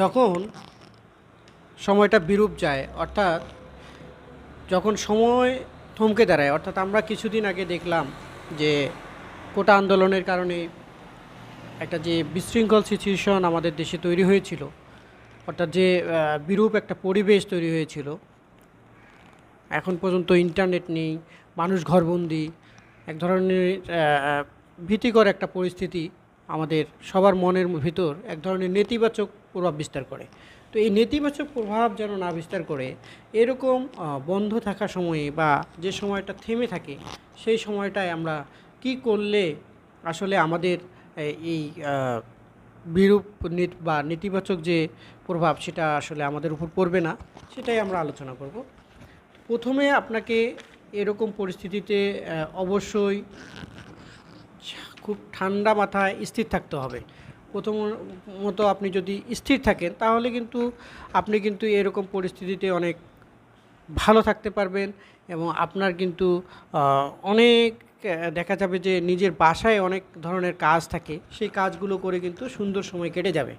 যখন সময়টা বিরূপ যায়, অর্থাৎ যখন সময় থমকে দাঁড়ায়, অর্থাৎ আমরা কিছুদিন আগে দেখলাম যে কোটা আন্দোলনের কারণে একটা যে বিশৃঙ্খল সিচুয়েশন আমাদের দেশে তৈরি হয়েছিল, অর্থাৎ যে বিরূপ একটা পরিবেশ তৈরি হয়েছিল, এখন পর্যন্ত ইন্টারনেট নেই, মানুষ ঘরবন্দি, এক ধরনের ভীতিকর একটা পরিস্থিতি আমাদের সবার মনের ভিতর, এক ধরনের নেতিবাচক প্রভাব বিস্তার করে। তো এই নেতিবাচক প্রভাব যেন না বিস্তার করে, এরকম বন্ধ থাকা সময়ে বা যে সময়টা থেমে থাকে, সেই সময়টায় আমরা কি করলে আসলে আমাদের এই বিরূপ বা নেতিবাচক যে প্রভাব সেটা আসলে আমাদের উপর পড়বে না, সেটাই আমরা আলোচনা করব। প্রথমে আপনাকে এরকম পরিস্থিতিতে অবশ্যই খুব ঠান্ডা মাথায় স্থির থাকতে হবে। প্রথমত আপনি যদি স্থির থাকেন, তাহলে কিন্তু আপনি কিন্তু এরকম পরিস্থিতিতে অনেক ভালো থাকতে পারবেন এবং আপনার কিন্তু অনেক দেখা যাবে যে নিজের বাসায় অনেক ধরনের কাজ থাকে, সেই কাজগুলো করে কিন্তু সুন্দর সময় কেটে যাবে।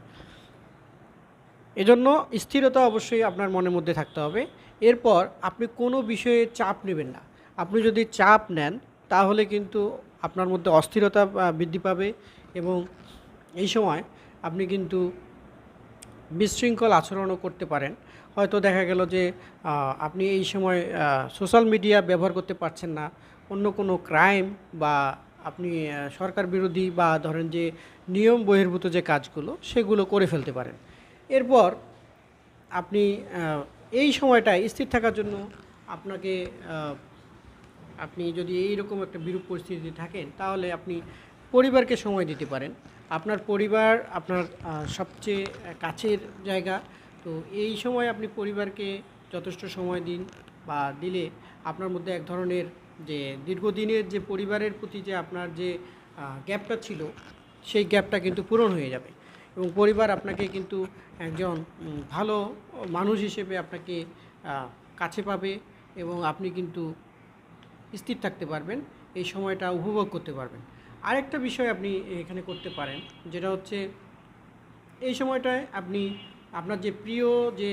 এজন্য স্থিরতা অবশ্যই আপনার মনের মধ্যে থাকতে হবে। এরপর আপনি কোনো বিষয়ে চাপ নেবেন না। আপনি যদি চাপ নেন, তাহলে কিন্তু আপনার মধ্যে অস্থিরতা বৃদ্ধি পাবে এবং এই সময় আপনি কিন্তু বিশৃঙ্খল আচরণও করতে পারেন। হয়তো দেখা গেল যে আপনি এই সময় সোশ্যাল মিডিয়া ব্যবহার করতে পারছেন না। অন্য কোনো ক্রাইম বা আপনি সরকার বিরোধী বা ধরেন যে, নিয়ম বহির্ভূত যে কাজগুলো, সেগুলো করে ফেলতে পারেন। এরপর আপনি এই সময়টায় স্থির থাকার জন্য আপনাকে আপনি যদি এইরকম একটা বিরূপ পরিস্থিতি থাকেন, তাহলে আপনি পরিবারকে সময় দিতে পারেন। আপনার পরিবার আপনার সবচেয়ে কাছের জায়গা। তো এই সময় আপনি পরিবারকে যথেষ্ট সময় দিন বা দিলে আপনার মধ্যে এক ধরনের যে দীর্ঘদিনের যে পরিবারের প্রতি যে আপনার যে গ্যাপটা ছিল, সেই গ্যাপটা কিন্তু পূরণ হয়ে যাবে। এবং পরিবার আপনাকে কিন্তু একজন ভালো মানুষ হিসেবে আপনাকে কাছে পাবে এবং আপনি কিন্তু স্থির থাকতে পারবেন। এই সময়টা উপভোগ করতে পারবেন। আরেকটা বিষয় আপনি এখানে করতে পারেন, যেটা হচ্ছে এই সময়টায় আপনি আপনার যে প্রিয় যে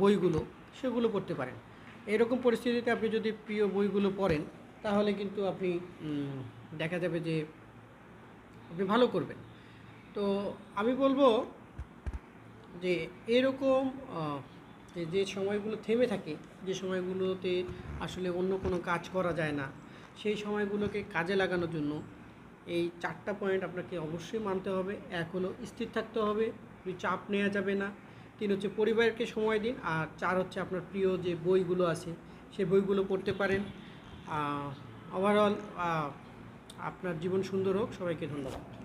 বইগুলো সেগুলো পড়তে পারেন। এরকম পরিস্থিতিতে আপনি যদি প্রিয় বইগুলো পড়েন, তাহলে কিন্তু আপনি দেখা যাবে যে আপনি ভালো করবেন। তো আমি বলব যে এরকম যে সময়গুলো থেমে থাকে, যে সময়গুলোতে আসলে অন্য কোনো কাজ করা যায় না, সেই সময়গুলোকে কাজে লাগানোর জন্য এই চারটা পয়েন্ট আপনাকে অবশ্যই মানতে হবে। এক হলো স্থির থাকতে হবে দুই চাপ নেওয়া যাবে না। তিন হচ্ছে পরিবারকে সময় দিন, আর চার হচ্ছে আপনার প্রিয় যে বইগুলো আছে, সেই বইগুলো পড়তে পারেন। ওভারঅল আপনার জীবন সুন্দর হোক। সবাইকে ধন্যবাদ।